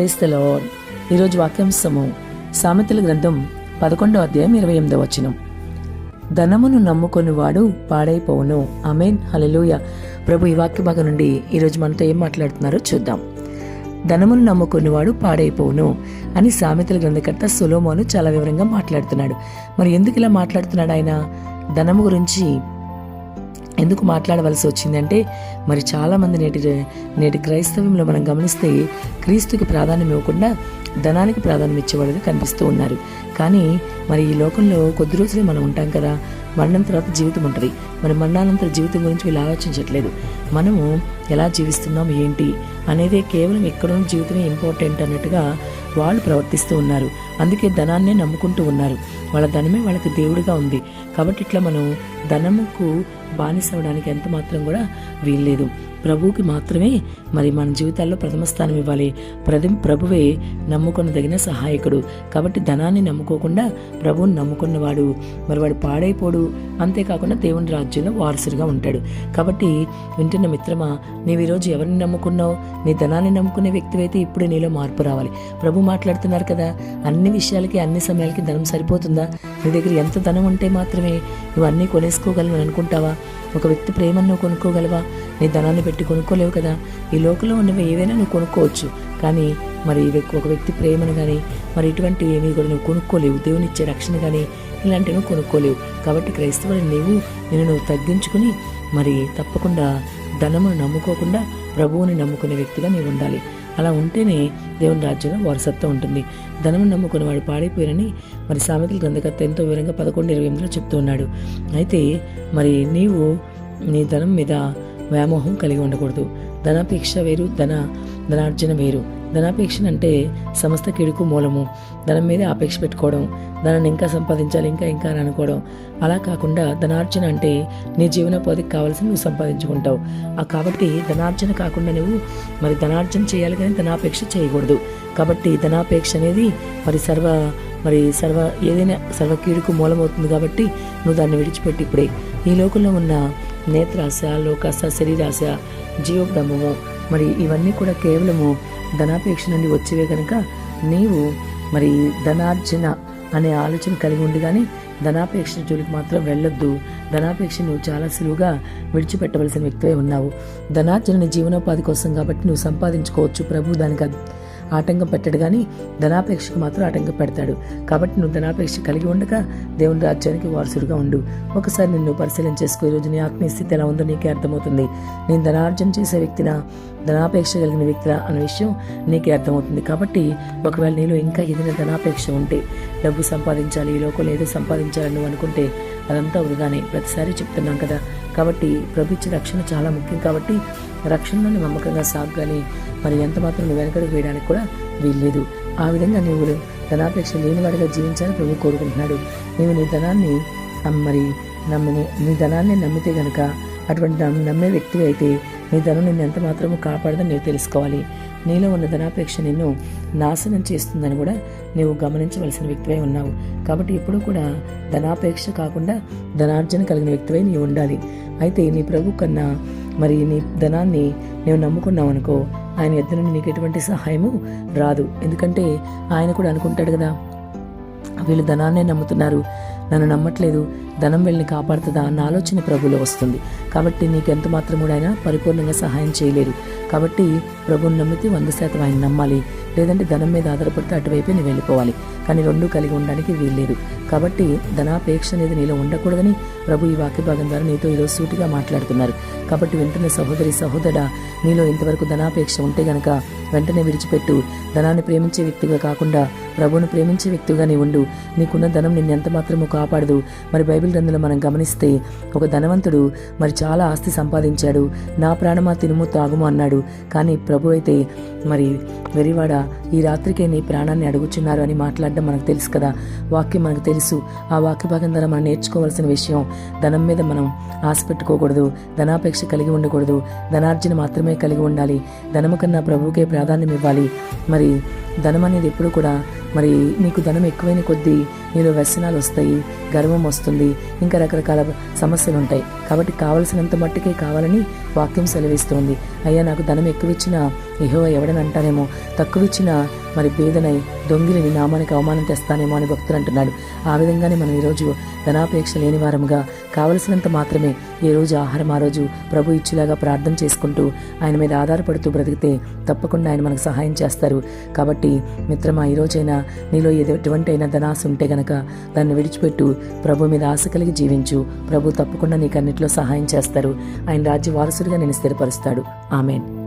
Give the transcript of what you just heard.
క్రైస్తలో ఈరోజు వాక్యాంశము సామెతల గ్రంథం పదకొండవ అధ్యాయం ఇరవై ఎనిమిదో వచనం. ధనమును నమ్ముకొనివాడు పాడైపోవును. అమేన్ హల్లెలూయ. ప్రభు ఈ వాక్య భాగం నుండి ఈరోజు మనతో ఏం మాట్లాడుతున్నారో చూద్దాం. ధనమును నమ్ముకునేవాడు పాడైపోవును అని సామెతల గ్రంథకర్త సులోమోను చాలా వివరంగా మాట్లాడుతున్నాడు. మరి ఎందుకు ఇలా మాట్లాడుతున్నాడు ఆయన? ధనము గురించి ఎందుకు మాట్లాడవలసి వచ్చిందంటే మరి చాలామంది నేటి నేటి క్రైస్తవ్యంలో మనం గమనిస్తే క్రీస్తుకి ప్రాధాన్యం ఇవ్వకుండా ధనానికి ప్రాధాన్యం ఇచ్చేవాళ్ళుగా కనిపిస్తూ ఉన్నారు. కానీ మరి ఈ లోకంలో కొద్ది రోజులే మనం ఉంటాం కదా మరణం తర్వాత జీవితం ఉంటుంది. మరి మరణానంతర జీవితం గురించి వీళ్ళు ఆలోచించట్లేదు. మనము ఎలా జీవిస్తున్నాం ఏంటి అనేది కేవలం ఎక్కడున్న జీవితమే ఇంపార్టెంట్ అన్నట్టుగా వాళ్ళు ప్రవర్తిస్తూ ఉన్నారు. అందుకే ధనాన్నే నమ్ముకుంటూ ఉన్నారు. వాళ్ళ ధనమే వాళ్ళకి దేవుడిగా ఉంది. కాబట్టి ఇట్లా మనం ధనముకు బానిస అవడానికి ఎంత మాత్రం కూడా వీల్లేదు. ప్రభువుకి మాత్రమే మరి మన జీవితాల్లో ప్రథమ స్థానం ఇవ్వాలి. ప్రతి ప్రభువే నమ్ముకొనదగిన సహాయకుడు. కాబట్టి ధనాన్ని నమ్ముకోకుండా ప్రభువుని నమ్ముకున్నవాడు. మరి వాడు పాడైపోడు. అంతేకాకుండా దేవుని రాజ్యంలో వారసుడిగా ఉంటాడు. కాబట్టి వింటున్న మిత్రమా నీవు ఈరోజు ఎవరిని నమ్ముకున్నావు? నీ ధనాన్ని నమ్ముకునే వ్యక్తివైతే ఇప్పుడే నీలో మార్పు రావాలి. ప్రభు మాట్లాడుతున్నారు కదా అన్ని విషయాలకి అన్ని సమయాలకి ధనం సరిపోతుందా? నీ దగ్గర ఎంత ధనం ఉంటే మాత్రమే నువ్వు అన్నీ కొనేసుకోగలను అనుకుంటావా? ఒక వ్యక్తి ప్రేమను నువ్వు కొనుక్కోగలవా? నీ ధనాన్ని పెట్టి కొనుక్కోలేవు కదా. ఈ లోకంలో ఉన్నవి ఏవైనా నువ్వు కొనుక్కోవచ్చు. కానీ మరి ఒక వ్యక్తి ప్రేమను కానీ మరి ఇటువంటివి ఏమీ కూడా నువ్వు కొనుక్కోలేవు. దేవుని ఇచ్చే రక్షణ కానీ ఇలాంటివి నువ్వు కొనుక్కోలేవు. కాబట్టి క్రైస్తవులు నీవు నేను నువ్వు తగ్గించుకుని మరి తప్పకుండా ధనమును నమ్ముకోకుండా ప్రభువుని నమ్ముకునే వ్యక్తిగా నీవు ఉండాలి. అలా ఉంటేనే దేవుని రాజ్యంలో వారసత్వం ఉంటుంది. ధనము నమ్ముకుని వాడు పాడైపోయారని మరి సామెతల గ్రంథకర్త ఎంతో వివరంగా పదకొండు ఇరవై ఎనిమిదిలో చెప్తూ ఉన్నాడు. అయితే మరి నీవు నీ ధనం మీద వ్యామోహం కలిగి ఉండకూడదు. ధనాపేక్ష వేరు ధన ధనార్జన వేరు. ధనాపేక్ష అంటే సమస్త కిడుకు మూలము. ధనం మీదే ఆపేక్ష పెట్టుకోవడం ధనాన్ని ఇంకా సంపాదించాలి ఇంకా ఇంకా అని అనుకోవడం. అలా కాకుండా ధనార్జన అంటే నీ జీవనోపాధికి కావాల్సిన నువ్వు సంపాదించుకుంటావు. ఆ కాబట్టి ధనార్జన కాకుండా నువ్వు మరి ధనార్జన చేయాలి కానీ ధనాపేక్ష చేయకూడదు. కాబట్టి ధనాపేక్ష అనేది మరి సర్వ మరి సర్వ ఏదైనా సర్వ కీడుకు మూలమవుతుంది కాబట్టి నువ్వు దాన్ని విడిచిపెట్టి ఇప్పుడే. ఈ లోకంలో ఉన్న నేత్రాశ లోకాశ శరీరాశ జీవబ్రహ్మము మరి ఇవన్నీ కూడా కేవలము ధనాపేక్ష నుండి వచ్చేవే కనుక నీవు మరి ధనార్జన అనే ఆలోచన కలిగి ఉండి కానీ ధనాపేక్ష జోలికి మాత్రం వెళ్ళొద్దు. ధనాపేక్ష నువ్వు చాలా సులువుగా విడిచిపెట్టవలసిన వ్యక్తివే ఉన్నావు. ధనార్జన జీవనోపాధి కోసం కాబట్టి నువ్వు సంపాదించుకోవచ్చు. ప్రభు దానికి ఆటంకం పెట్టడు కానీ ధనాపేక్షకు మాత్రం ఆటంకం పెడతాడు. కాబట్టి నువ్వు ధనాపేక్ష కలిగి ఉండగా దేవుని రాజ్యానికి వారసుడుగా ఉండు. ఒకసారి నిన్ను పరిశీలన చేసుకో. ఈరోజు నీ ఆత్మీయ స్థితి ఎలా ఉందో నీకే అర్థమవుతుంది. నేను ధనార్జన చేసే వ్యక్తినా ధనాపేక్ష కలిగిన వ్యక్తినా అనే విషయం నీకే అర్థమవుతుంది. కాబట్టి ఒకవేళ నీలో ఇంకా ఏదైనా ధనాపేక్ష ఉంటే డబ్బు సంపాదించాలి ఈ లోకంలో ఏదో సంపాదించాలని నువ్వు అనుకుంటే అదంతా వృధానే. ప్రతిసారి చెప్తున్నాం కదా. కాబట్టి ప్రభు ఇచ్చే రక్షణ చాలా ముఖ్యం. కాబట్టి రక్షణలోని నమ్మకంగా సాగ్గాని మరి ఎంత మాత్రం నువ్వు వెనకడుగు వేయడానికి కూడా వీల్లేదు. ఆ విధంగా నీవు ధనాపేక్ష లేనివాడిగా జీవించాలని ప్రభు కోరుకుంటున్నాడు. నీవు నీ ధనాన్ని మరి నమ్మని నీ ధనాన్ని నమ్మితే గనక అటువంటి నమ్మే వ్యక్తి అయితే నీ ధనం నిన్ను ఎంత మాత్రము కాపాడదని నీవు తెలుసుకోవాలి. నీలో ఉన్న ధనాపేక్ష నిన్ను నాశనం చేస్తుందని కూడా నీవు గమనించవలసిన వ్యక్తివై ఉన్నావు. కాబట్టి ఎప్పుడూ కూడా ధనాపేక్ష కాకుండా ధనార్జన కలిగిన వ్యక్తివై నీవు ఉండాలి. అయితే నీ ప్రభు కన్నా మరి నీ ధనాన్ని నీవు నమ్ముకున్నావు అనుకో ఆయన ఎద్దు నుండి నీకు ఎటువంటి సహాయము రాదు. ఎందుకంటే ఆయన కూడా అనుకుంటాడు కదా వీళ్ళు ధనాన్నే నమ్ముతున్నారు. నన్ను నమ్మట్లేదు ధనం వెళ్ళి కాపాడుతుందా అన్న ఆలోచన ప్రభులో వస్తుంది. కాబట్టి నీకు ఎంత మాత్రం కూడా ఆయన పరిపూర్ణంగా సహాయం చేయలేరు. కాబట్టి ప్రభుని నమ్మితే వంద శాతం ఆయన నమ్మాలి. లేదంటే ధనం మీద ఆధారపడితే అటువైపే నువ్వు వెళ్ళిపోవాలి. కానీ రెండు కలిగి ఉండడానికి వీల్లేదు. కాబట్టి ధనాపేక్ష అనేది నీలో ఉండకూడదని ప్రభు ఈ వాక్య భాగం ద్వారా నీతో ఈరోజు సూటిగా మాట్లాడుతున్నారు. కాబట్టి వెంటనే సహోదరి సహోదరా నీలో ఇంతవరకు ధనాపేక్ష ఉంటే గనక వెంటనే విడిచిపెట్టు. ధనాన్ని ప్రేమించే వ్యక్తిగా కాకుండా ప్రభువును ప్రేమించే వ్యక్తిగా నీ ఉండు. నీకున్న ధనం నిన్ను ఎంత మాత్రమూ కాపాడదు. మరి బైబిల్ గ్రంథంలో మనం గమనిస్తే ఒక ధనవంతుడు మరి చాలా ఆస్తి సంపాదించాడు. నా ప్రాణమా తినుము తాగుము అన్నాడు. కానీ ప్రభు అయితే మరి వెరివాడ ఈ రాత్రికే నీ ప్రాణాన్ని అడుగుచున్నారు అని మాట్లాడడం మనకు తెలుసు కదా. వాక్యం మనకు తెలుసు. ఆ వాక్య భాగం ద్వారా మనం నేర్చుకోవాల్సిన విషయం ధనం మీద మనం ఆశ పెట్టుకోకూడదు. ధనాపేక్ష కలిగి ఉండకూడదు. ధనార్జన మాత్రమే కలిగి ఉండాలి. ధనము కన్నా ప్రభువుకే ప్రాధాన్యం ఇవ్వాలి. మరి ధనం అనేది ఎప్పుడు కూడా మరి నీకు ధనం ఎక్కువైన కొద్దీ నీలో వ్యసనాలు వస్తాయి గర్వం వస్తుంది ఇంకా రకరకాల సమస్యలు ఉంటాయి. కాబట్టి కావలసినంత మట్టుకే కావాలని వాక్యం సెలవిస్తుంది. అయ్యా నాకు ధనం ఎక్కువ ఇచ్చిన ఇహో ఎవడని అంటానేమో తక్కువ ఇచ్చిన మరి బేదనై దొంగిలిని నామానికి అవమానం తెస్తానేమో అని భక్తులు అంటున్నాడు. ఆ విధంగానే మనం ఈరోజు ధనాపేక్ష లేని వారముగా కావలసినంత మాత్రమే ఏ రోజు ఆహారం ఆ రోజు ప్రభు ఇచ్చేలాగా ప్రార్థన చేసుకుంటూ ఆయన మీద ఆధారపడుతూ బ్రతికితే తప్పకుండా ఆయన మనకు సహాయం చేస్తారు. కాబట్టి మిత్రమా ఈ నీలో ఏదో ఎటువంటి అయినా ధనాశ ఉంటే గనక దాన్ని విడిచిపెట్టు. ప్రభు మీద ఆశ కలిగి జీవించు. ప్రభు తప్పకుండా నీకు అన్నింటిలో సహాయం చేస్తారు. ఆయన రాజ్య వారసుడిగా నేను స్థిరపరుస్తాడు. ఆమెన్.